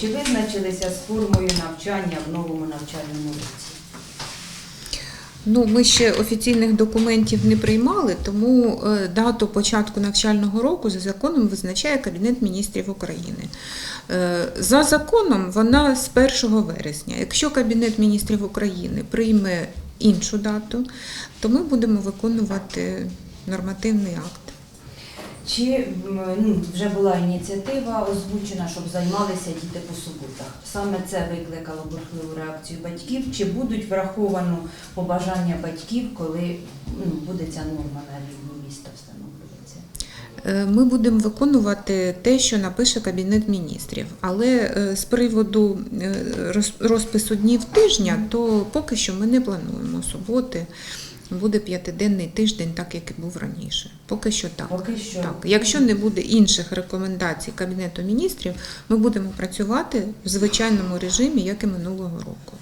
Чи визначилися з формою навчання в новому навчальному році? Ну, ми ще офіційних документів не приймали, тому е, дату початку навчального року за законом визначає Кабінет міністрів України. Е, За законом вона з 1 вересня. Якщо Кабінет міністрів України прийме іншу дату, то ми будемо виконувати нормативний акт. Чи ну, вже була ініціатива озвучена, щоб займалися діти по суботах? Саме це викликало бурхливу реакцію батьків. Чи будуть враховано побажання батьків, коли ну, буде ця норма на рівні міста встановлюється? Е, Ми будемо виконувати те, що напише Кабінет міністрів. Але е, з приводу е, розпису днів тижня, то поки що ми не плануємо суботи. Буде п'ятиденний тиждень, так як і був раніше. Поки що так. Поки що Так, якщо не буде інших рекомендацій Кабінету міністрів, ми будемо працювати в звичайному режимі, як і минулого року.